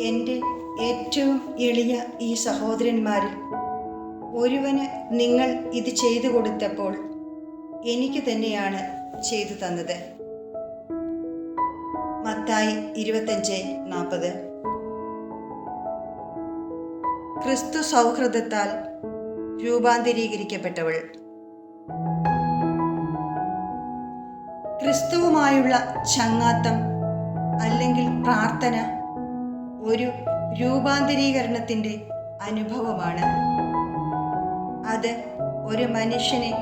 എന്റെ ഏറ്റവും എളിയ ഈ സഹോദരന്മാരിൽ ഒരുവന് നിങ്ങൾ ഇത് ചെയ്തു കൊടുത്തപ്പോൾ എനിക്ക് തന്നെയാണ് ചെയ്തു തന്നത്. മത്തായി ഇരുപത്തഞ്ച് നാൽപ്പത്. ക്രിസ്തു സൗഹൃദത്താൽ രൂപാന്തരീകരിക്കപ്പെട്ടവൾ. ക്രിസ്തുവുമായുള്ള ചങ്ങാത്തം അല്ലെങ്കിൽ പ്രാർത്ഥന ഒരു രൂപാന്തരീകരണത്തിന്റെ അനുഭവമാണ്. അത് ഒരു മനുഷ്യനെ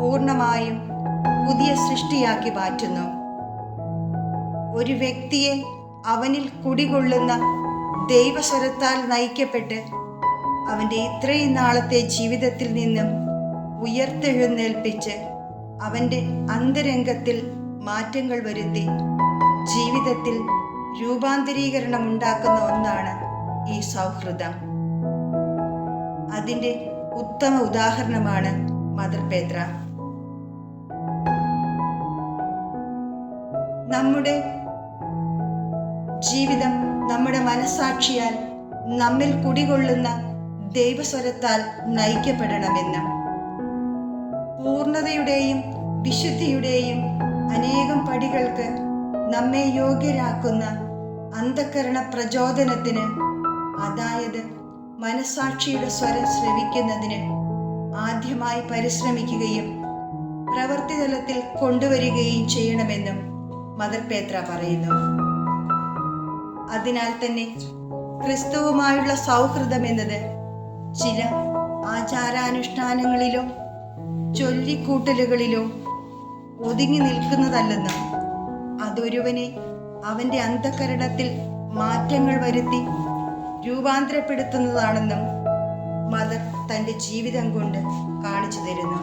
പൂർണമായും പുതിയ സൃഷ്ടിയാക്കി മാറ്റുന്നു. ഒരു വ്യക്തിയെ അവനിൽ കുടികൊള്ളുന്ന ദൈവസ്വരത്താൽ നയിക്കപ്പെട്ട് അവന്റെ ഇത്രയും നാളത്തെ ജീവിതത്തിൽ നിന്നും ഉയർത്തെഴുന്നേൽപ്പിച്ച് അവന്റെ അന്തരംഗത്തിൽ മാറ്റങ്ങൾ വരുത്തി ജീവിതത്തിൽ രൂപാന്തരീകരണം ഉണ്ടാക്കുന്ന ഒന്നാണ് ഈ സൗഹൃദം. അതിന്റെ ഉത്തമ ഉദാഹരണമാണ് മദർ പേത്ര. നമ്മുടെ ജീവിതം നമ്മുടെ മനസാക്ഷിയാൽ നമ്മിൽ കുടികൊള്ളുന്ന ദൈവസ്വരത്താൽ നയിക്കപ്പെടണമെന്ന്. പൂർണതയുടെയും വിശുദ്ധിയുടെയും അനേകം പടികൾക്ക് നമ്മെ യോഗ്യരാക്കുന്ന അന്ധകരണ പ്രചോദനത്തിന് അതായത് മനസാക്ഷിയുടെ സ്വരം ശ്രവിക്കുന്നതിന് ആദ്യമായി പരിശ്രമിക്കുകയും പ്രവൃത്തി തലത്തിൽ കൊണ്ടുവരികയും ചെയ്യണമെന്നും മദർ പേത്ര പറയുന്നു. അതിനാൽ തന്നെ ക്രിസ്തുവുമായുള്ള സൗഹൃദം എന്നത് ചില ആചാരാനുഷ്ഠാനങ്ങളിലോ ചൊല്ലിക്കൂട്ടലുകളിലോ ഒതുങ്ങി നിൽക്കുന്നതല്ലെന്നും അതൊരുവനെ അവന്റെ അന്ധകരണത്തിൽ മാറ്റങ്ങൾ വരുത്തി രൂപാന്തരപ്പെടുത്തുന്നതാണെന്നും മദർ തന്റെ ജീവിതം കൊണ്ട് കാണിച്ചു തരുന്നു.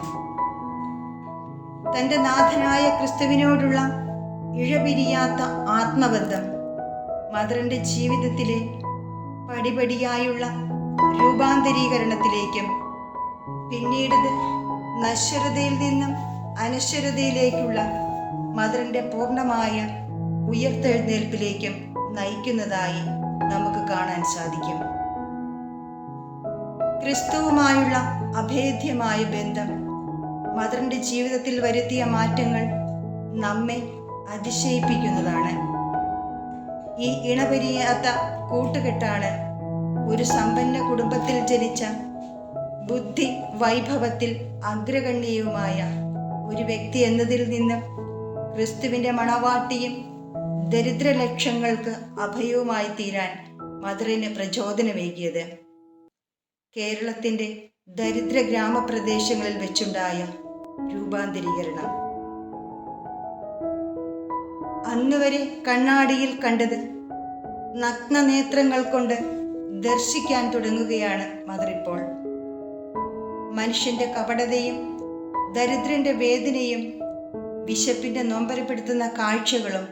തന്റെ നാഥനായ ക്രിസ്തുവിനോടുള്ള ഇഴപിരിയാത്ത ആത്മബന്ധം മദറിന്റെ ജീവിതത്തിലെ പടിപടിയായുള്ള രൂപാന്തരീകരണത്തിലേക്കും പിന്നീട് നശ്വരതയിൽ നിന്നും അനശ്വരതയിലേക്കുള്ള മദറിന്റെ പൂർണമായ ഉയർത്തെഴുന്നേൽപ്പിലേക്കും നയിക്കുന്നതായി നമുക്ക് കാണാൻ സാധിക്കും. ക്രിസ്തുവുമായുള്ള അഭേദ്യമായ ബന്ധം മദറിന്റെ ജീവിതത്തിൽ വരുത്തിയ മാറ്റങ്ങൾ നമ്മെ അതിശയിപ്പിക്കുന്നതാണ്. ഈ ഇണപരിയാത്ത കൂട്ടുകെട്ടാണ് ഒരു സമ്പന്ന കുടുംബത്തിൽ ജനിച്ച ബുദ്ധി വൈഭവത്തിൽ അഗ്രഗണ്യവുമായ ഒരു വ്യക്തി എന്നതിൽ നിന്നും ക്രിസ്തുവിന്റെ മണവാട്ടിയും ദരിദ്ര ലക്ഷ്യങ്ങൾക്ക് അഭയവുമായി തീരാൻ മദറിന് പ്രചോദനമേകിയത്. കേരളത്തിന്റെ ദരിദ്ര ഗ്രാമപ്രദേശങ്ങളിൽ വെച്ചുണ്ടായ രൂപാന്തരീകരണം. അന്നുവരെ കണ്ണാടിയിൽ കണ്ടത് നഗ്നനേത്രങ്ങൾ കൊണ്ട് ദർശിക്കാൻ തുടങ്ങുകയാണ് മദർ ഇപ്പോൾ മനുഷ്യന്റെ കപടതയും ദരിദ്രന്റെ വേദനയും വിശപ്പിന്റെ നോമ്പരപ്പെടുത്തുന്ന കാഴ്ചകളും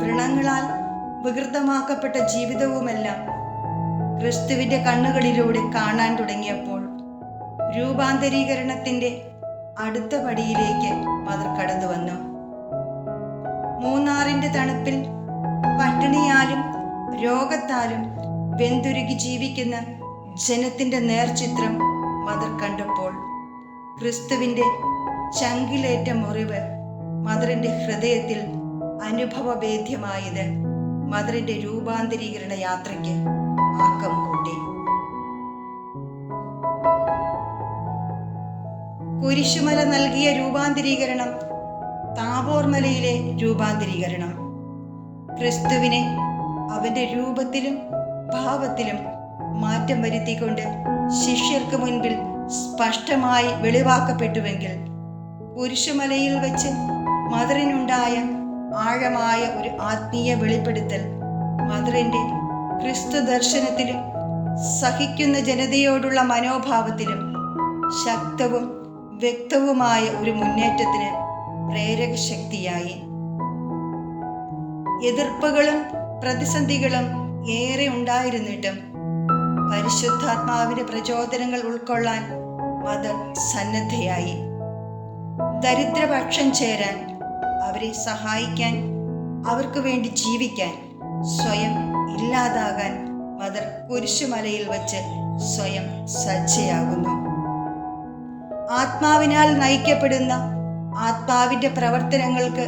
വ്രണങ്ങളാൽ വികൃതമാക്കപ്പെട്ട ജീവിതവുമെല്ലാം ക്രിസ്തുവിന്റെ കണ്ണുകളിലൂടെ കാണാൻ തുടങ്ങിയപ്പോൾ രൂപാന്തരീകരണത്തിന്റെ അടുത്ത പടിയിലേക്ക് മദർ കടന്നു വന്നു. മൂന്നാറിന്റെ തണുപ്പിൽ പട്ടിണിയാലും രോഗത്താലും വെന്തുരുകി ജീവിക്കുന്ന ജനത്തിന്റെ നേർചിത്രം മദർ കണ്ടപ്പോൾ ക്രിസ്തുവിന്റെ ചങ്കിലേറ്റ മുറിവ് മദറിന്റെ ഹൃദയത്തിൽ അനുഭവവേദ്യമായത് മദറിന്റെ രൂപാന്തരീകരണ യാത്രയ്ക്ക് ആക്കം കൂട്ടി. കുരിശുമല നൽകിയ രൂപാന്തരീകരണം താപോർമലയിലെ രൂപാന്തരീകരണം. ക്രിസ്തുവിനെ അവന്റെ രൂപത്തിലും ഭാവത്തിലും മാറ്റം വരുത്തിക്കൊണ്ട് ശിഷ്യർക്ക് മുൻപിൽ സ്പഷ്ടമായി വെളിവാക്കപ്പെട്ടുവെങ്കിൽ കുരിശുമലയിൽ വെച്ച് മദറിനുണ്ടായ ആഴമായ ഒരു ആത്മീയ വെളിപ്പെടുത്തൽ. മദറിന്റെ ക്രിസ്തു ദർശനത്തിലും സഹിക്കുന്ന ജനതയോടുള്ള മനോഭാവത്തിലും ശക്തവും വ്യക്തവുമായ ഒരു മുന്നേറ്റത്തിന് പ്രേരക ശക്തിയായി. എതിർപ്പുകളും പ്രതിസന്ധികളും ഏറെ ഉണ്ടായിരുന്നിട്ടും പരിശുദ്ധാത്മാവിന്റെ പ്രചോദനങ്ങൾ ഉൾക്കൊള്ളാൻ മദർ സന്നദ്ധയായി. ദരിദ്രപക്ഷം ചേരാൻ അവരെ സഹായിക്കാൻ അവർക്ക് വേണ്ടി ജീവിക്കാൻ സ്വയം ഇല്ലാതാകാൻ മദർ കുരിശുമലയിൽ വച്ച് സ്വയം സജ്ജയാകുന്നു. ആത്മാവിനാൽ നയിക്കപ്പെടുന്ന ആത്മാവിന്റെ പ്രവർത്തനങ്ങൾക്ക്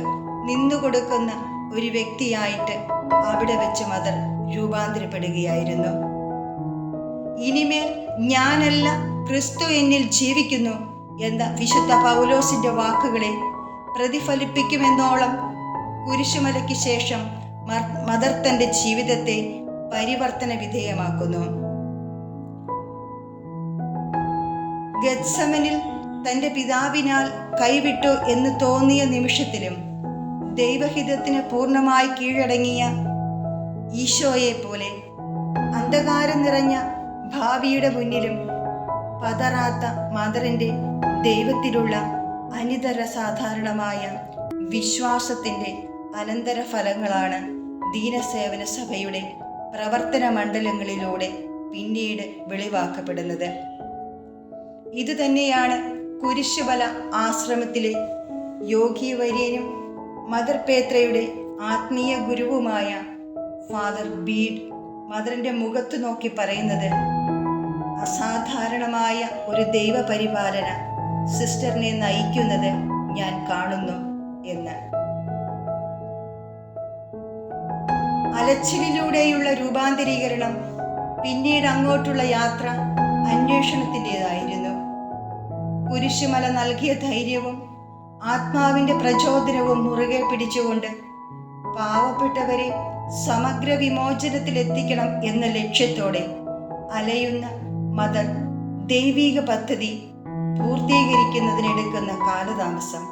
നിന്നുകൊടുക്കുന്ന ഒരു വ്യക്തിയായിട്ട് അവിടെ വെച്ച് മദർ രൂപാന്തരപ്പെടുകയായിരുന്നു. ഇനിമേൽ ഞാനല്ല ക്രിസ്തു എന്നിൽ ജീവിക്കുന്നു. എന്ന വിശുദ്ധ പൗലോസിന്റെ വാക്കുകളെ പ്രതിഫലിപ്പിക്കുമെന്നോളം കുരിശുമലയ്ക്ക് ശേഷം മദർ തന്റെ ജീവിതത്തെ പരിവർത്തന വിധേയമാക്കുന്നു. ഗത്സമനിൽ തന്റെ പിതാവിനാൽ കൈവിട്ടു എന്ന് തോന്നിയ നിമിഷത്തിലും ദൈവഹിതത്തിന് പൂർണമായി കീഴടങ്ങിയ ഈശോയെ പോലെ അന്ധകാരം നിറഞ്ഞ ഭാവിയുടെ മുന്നിലും പതറാത്ത മദറിന്റെ ദൈവത്തിലുള്ള അനിതര സാധാരണമായ വിശ്വാസത്തിന്റെ അനന്തര ഫലങ്ങളാണ് ദീനസേവന സഭയുടെ പ്രവർത്തന മണ്ഡലങ്ങളിലൂടെ പിന്നീട് വെളിവാക്കപ്പെടുന്നത്. ഇതുതന്നെയാണ് കുരിശുബല ആശ്രമത്തിലെ യോഗീവര്യനും മദർ പേത്രയുടെ ആത്മീയ ഗുരുവുമായ ഫാദർ ബീഡ് മദറിന്റെ മുഖത്തു നോക്കി പറയുന്നത് അസാധാരണമായ ഒരു ദൈവപരിപാലന സിസ്റ്ററിനെ നയിക്കുന്നത് ഞാൻ കാണുന്നു എന്ന്. അലച്ചിലിലൂടെയുള്ള രൂപാന്തരീകരണം പിന്നീട് അങ്ങോട്ടുള്ള യാത്ര അന്വേഷണത്തിന്റെതായിരുന്നു. കുരിശുമല നൽകിയ ധൈര്യവും ആത്മാവിന്റെ പ്രചോദനവും മുറുകെ പിടിച്ചുകൊണ്ട് പാവപ്പെട്ടവരെ സമഗ്ര വിമോചനത്തിലെത്തിക്കണം എന്ന ലക്ഷ്യത്തോടെ അലയുന്ന മദർ ദൈവീക പദ്ധതി പൂർത്തീകരിക്കുന്നതിനെടുക്കുന്ന കാലതാമസം.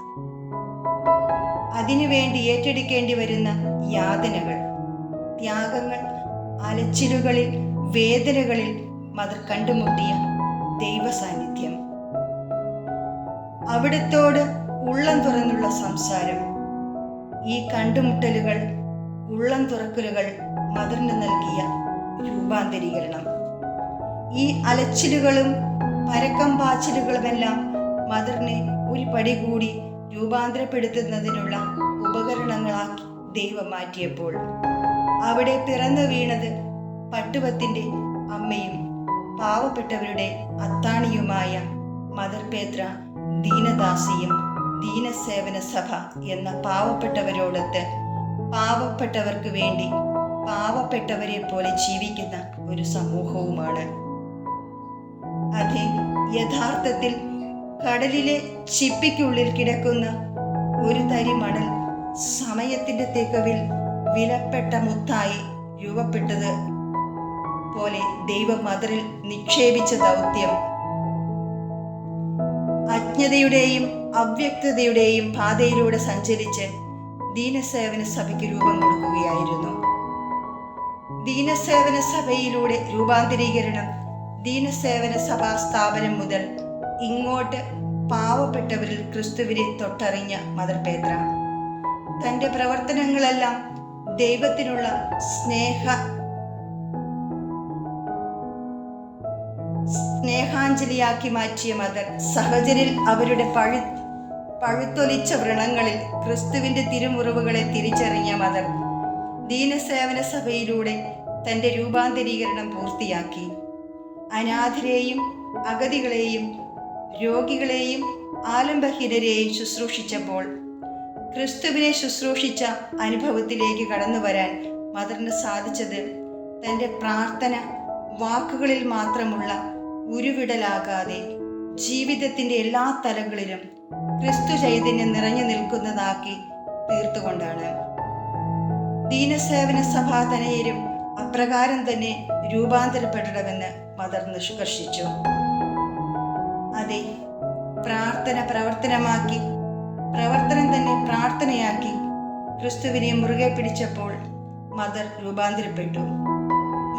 അതിനുവേണ്ടി ഏറ്റെടുക്കേണ്ടി വരുന്ന യാതനകൾ ത്യാഗങ്ങൾ അലച്ചിലുകളിൽ വേദനകളിൽ മദർ കണ്ടുമുട്ടിയ ദൈവ സാന്നിധ്യം അവിടത്തോട് ഉള്ളം തുറന്നുള്ള സംസാരം ഈ കണ്ടുമുട്ടലുകൾ ഉള്ളം തുറക്കലുകൾ മദറിന് നൽകിയ രൂപാന്തരീകരണം. ഈ അലച്ചിലുകളും പരക്കം പാച്ചിലുകളുമെല്ലാം മദറിനെ ഒരു പടി കൂടി രൂപാന്തരപ്പെടുത്തുന്നതിനുള്ള ഉപകരണങ്ങളാക്കി ദൈവം മാറ്റിയപ്പോൾ അവിടെ പിറന്നു വീണത് പട്ടുവത്തിന്റെ അമ്മയും പാവപ്പെട്ടവരുടെ അത്താണിയുമായ മദർ പേത്ര ദീനദാസിയും ദീനസേവന സഭ എന്ന പാവപ്പെട്ടവരോടൊത്ത് പാവപ്പെട്ടവർക്ക് വേണ്ടി പാവപ്പെട്ടവരെ പോലെ ജീവിക്കുന്ന ഒരു സമൂഹവുമാണ്. അതെ യഥാർത്ഥത്തിൽ കടലിലെ ചിപ്പിക്കുള്ളിൽ കിടക്കുന്ന ഒരു തരി മണൽ സമയത്തിന്റെ തികവിൽ വിലപ്പെട്ട മുത്തായി രൂപപ്പെട്ടത് പോലെ ദൈവം മദറിൽ നിക്ഷേപിച്ച ദൗത്യം. അജ്ഞതയുടെയും അവ്യക്തതയുടെയും പാതയിലൂടെ സഞ്ചരിച്ച് ദീനസേവന സഭയ്ക്ക് രൂപം കൊടുക്കുകയായിരുന്നു. ദീനസേവന സഭയിലൂടെ രൂപാന്തരീകരണം ദീനസേവന സഭാ സ്ഥാപനം മുതൽ ഇങ്ങോട്ട് പാവപ്പെട്ടവരിൽ ക്രിസ്തുവിനെ തൊട്ടറിഞ്ഞ മദർ പേത്ര. തന്റെ പ്രവർത്തനങ്ങളെല്ലാം ദൈവത്തിനുള്ള സ്നേഹ സ്നേഹാഞ്ജലിയാക്കി മാറ്റിയ മദർ സഹജരിൽ അവരുടെ പഴു പഴുത്തൊലിച്ച വ്രണങ്ങളിൽ ക്രിസ്തുവിന്റെ തിരുമുറിവുകളെ തിരിച്ചറിഞ്ഞ മദർ ദീനസേവന സഭയിലൂടെ തന്റെ രൂപാന്തരീകരണം പൂർത്തിയാക്കി. അനാഥരെയും അഗതികളെയും രോഗികളെയും ആലംബഹീനരെയും ശുശ്രൂഷിച്ചപ്പോൾ ക്രിസ്തുവിനെ ശുശ്രൂഷിച്ച അനുഭവത്തിലേക്ക് കടന്നു വരാൻ മദറിന് സാധിച്ചത് തന്റെ പ്രാർത്ഥന വാക്കുകളിൽ മാത്രമുള്ള ഉരുവിടലാകാതെ ജീവിതത്തിന്റെ എല്ലാ തലങ്ങളിലും ക്രിസ്തു ചൈതന്യം നിറഞ്ഞു നിൽക്കുന്നതാക്കി തീർത്തുകൊണ്ടാണ്. ദീനസേവന സഭാ തനയരും അപ്രകാരം തന്നെ രൂപാന്തരപ്പെടണമെന്ന് മദർ നിഷ്കർഷിച്ചു അതെ പ്രാർത്ഥന പ്രവർത്തനമാക്കി പ്രവർത്തനം തന്നെ പ്രാർത്ഥനയാക്കി ക്രിസ്തുവിനെ മുറുകെ പിടിച്ചപ്പോൾ മദർ രൂപാന്തരപ്പെട്ടു.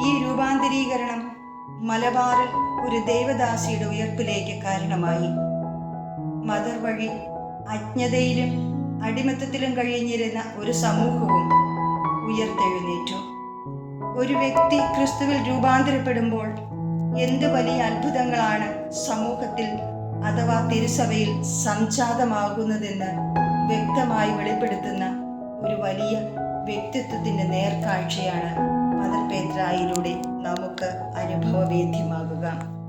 ഈ രൂപാന്തരീകരണം മലബാറിൽ ഒരു ദേവദാസിയുടെ ഉയർപ്പിലേക്ക് കാരണമായി. മദർ വഴി അജ്ഞതയിലും അടിമത്തത്തിലും കഴിഞ്ഞിരുന്ന ഒരു സമൂഹവും ഉയർത്തെഴുന്നേറ്റു. ഒരു വ്യക്തി ക്രിസ്തുവിൽ രൂപാന്തരപ്പെടുമ്പോൾ എന്ത് വലിയ അത്ഭുതങ്ങളാണ് സമൂഹത്തിൽ അഥവാ തിരുസഭയിൽ സംജാതമാകുന്നതെന്ന് വ്യക്തമായി വെളിപ്പെടുത്തുന്ന ഒരു വലിയ വ്യക്തിത്വത്തിന്റെ നേർക്കാഴ്ചയാണ് മദർ പേത്രായിലൂടെ നമുക്ക് അനുഭവവേദ്യമാകുക.